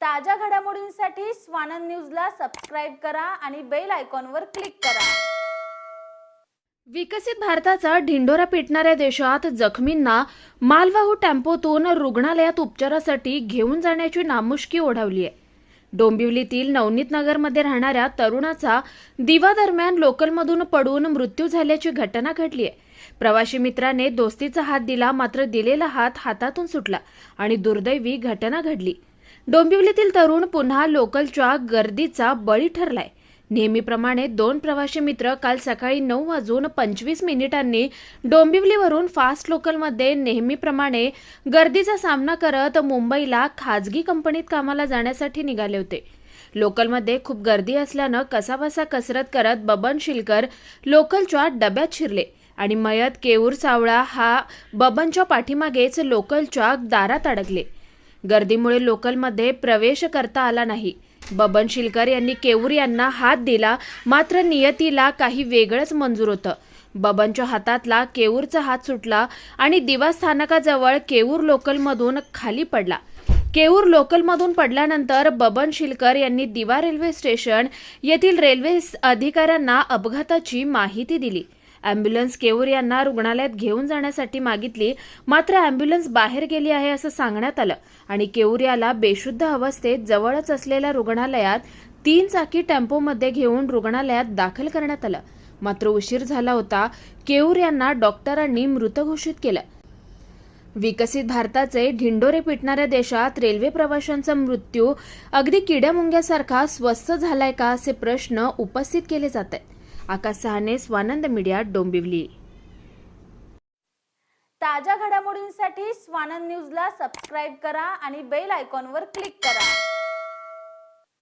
ताज्या घडामोडींसाठी स्वानंद न्यूजला सबस्क्राईब करा आणि बेल आयकॉनवर क्लिक करा. विकसित भारताचा ढिंडोरा पिटणाऱ्या देशात जखमींना मालवाहू टेम्पोतून रुग्णालयात उपचारासाठी घेऊन जाण्याची नामुष्की ओढावली आहे. डोंबिवलीतील नवनीत नगरमध्ये राहणाऱ्या तरुणाचा दिवादरम्यान लोकलमधून पडून मृत्यू झाल्याची घटना घडली आहे. प्रवासी मित्राने दोस्तीचा हात दिला मात्र दिलेला हात हातातून सुटला आणि दुर्दैवी घटना घडली. डोंबिवलीतील तरुण पुन्हा लोकलच्या गर्दीचा बळी ठरलाय. नेहमीप्रमाणे दोन प्रवासी मित्र काल सकाळी नऊ वाजून पंचवीस मिनिटांनी डोंबिवलीवरून फास्ट लोकलमध्ये नेहमीप्रमाणे गर्दीचा सामना करत मुंबईला खाजगी कंपनीत कामाला जाण्यासाठी निघाले होते. लोकलमध्ये खूप गर्दी असल्यानं कसाबसा कसरत करत बबन शिलकर लोकलच्या डब्यात शिरले आणि मयत केऊर सावळा हा बबनच्या पाठीमागेच लोकलच्या दारात अडकले. गर्दीमुळे लोकलमध्ये प्रवेश करता आला नाही. बबन शिलकर यांनी केऊर यांना हात दिला मात्र नियतीला काही वेगळंच मंजूर होतं. बबनच्या हातातला केऊरचा हात सुटला आणि दिवा स्थानकाजवळ केऊर लोकलमधून खाली पडला. केऊर लोकलमधून पडल्यानंतर बबन शिलकर यांनी दिवा रेल्वे स्टेशन येथील रेल्वे अधिकाऱ्यांना अपघाताची माहिती दिली. अँब्युलन्स केऊर यांना रुग्णालयात घेऊन जाण्यासाठी मागितली मात्र अँब्युलन्स बाहेर गेली आहे असं सांगण्यात आलं. आणि केऊर याला बेशुद्ध अवस्थेत जवळच असलेल्या रुग्णालयात तीन चाकी टेम्पोमध्ये घेऊन रुग्णालयात दाखल करण्यात आलं. मात्र उशीर झाला होता केऊर यांना डॉक्टरांनी मृत घोषित केलं. विकसित भारताचे ढिंडोरे पिटणाऱ्या देशात रेल्वे प्रवाशांचा मृत्यू अगदी किड्यामुंग्यासारखा स्वस्त झालाय का असे प्रश्न उपस्थित केले जात आहेत. आकाश सहाने स्वानंद मीडिया डोंबिवली. ताज्या घडामोडींसाठी स्वानंद न्यूजला सबस्क्राईब करा आणि बेल आयकॉनवर क्लिक करा.